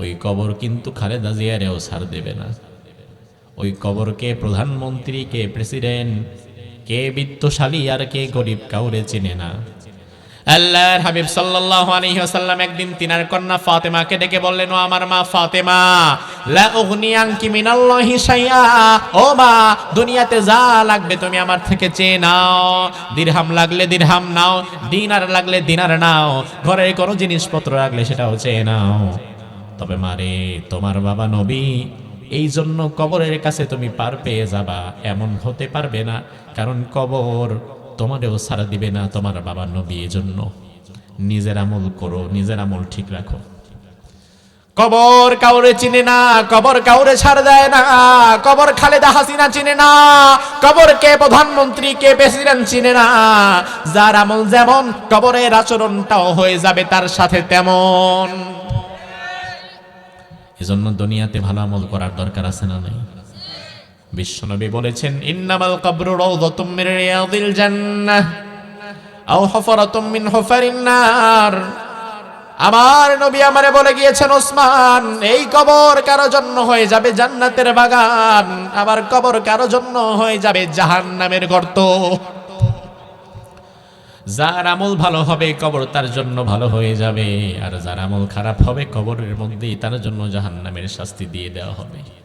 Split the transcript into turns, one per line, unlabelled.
ওই কবর কিন্তু খালেদা জিয়ারেও ছাড় দেবে না। ওই কবরকে প্রধানমন্ত্রী, কে প্রেসিডেন্ট, কে বিত্তশালী আর কে গরিব কাউরে চেনে না। আল্লাহর হাবিব সাল্লাল্লাহু আলাইহি ওয়াসাল্লাম একদিন তিনার কন্যা ফাতেমাকে ডেকে বললেন, ও আমার মা ফাতেমা, লা উগনি আনকি মিনাল্লাহি শাইআ। ও মা, দুনিয়াতে যা লাগবে তুমি আমার থেকে চেয়ে নাও। দিরহাম লাগলে দিরহাম নাও, দিনার লাগলে দিনার নাও। ঘরের কোনো জিনিসপত্র লাগলে সেটাও চেয়ে নাও। তবে মারে, তোমার বাবা নবী এই জন্য কবরের কাছে তুমি পার পেয়ে যাবা, এমন হতে পারবে না, কারণ কবর তোমারেও সারা দিবে না তোমার বাবা নবী এজন্য। নিজের আমল করো, নিজের আমল ঠিক রাখো। কবর কাউরে চিনে না, কবর কাউরে ছাড় দেয় না, কবর খালেদা হাসিনা চিনে না, কবর কে প্রধানমন্ত্রী, কে প্রেসিডেন্ট চিনে না। যার আমল যেমন কবরের আচরণটাও হয়ে যাবে, তার সাথে তেমন। এজন্য দুনিয়াতে ভালো আমল করার দরকার আছে না নাই? বিশ্বনবী বলেছেন, ইন্নামাল কবরু রাউযাতুম মিন রিয়াদিল জান্নাহ, আও হুফরাতুম মিন হুফারিন নার। আমার নবী আমারে বলে গিয়েছেন, ওসমান, এই কবর কারও জন্য হয়ে যাবে জান্নাতের বাগান, আবার কবর কারও জন্য হয়ে যাবে জাহান্নামের গর্ত। যার আমল ভালো হবে, কবর তার জন্য ভালো হয়ে যাবে। আর যার আমল খারাপ হবে, কবরের মধ্যেই তার জন্য জাহান্নামের শাস্তি দিয়ে দেওয়া হবে।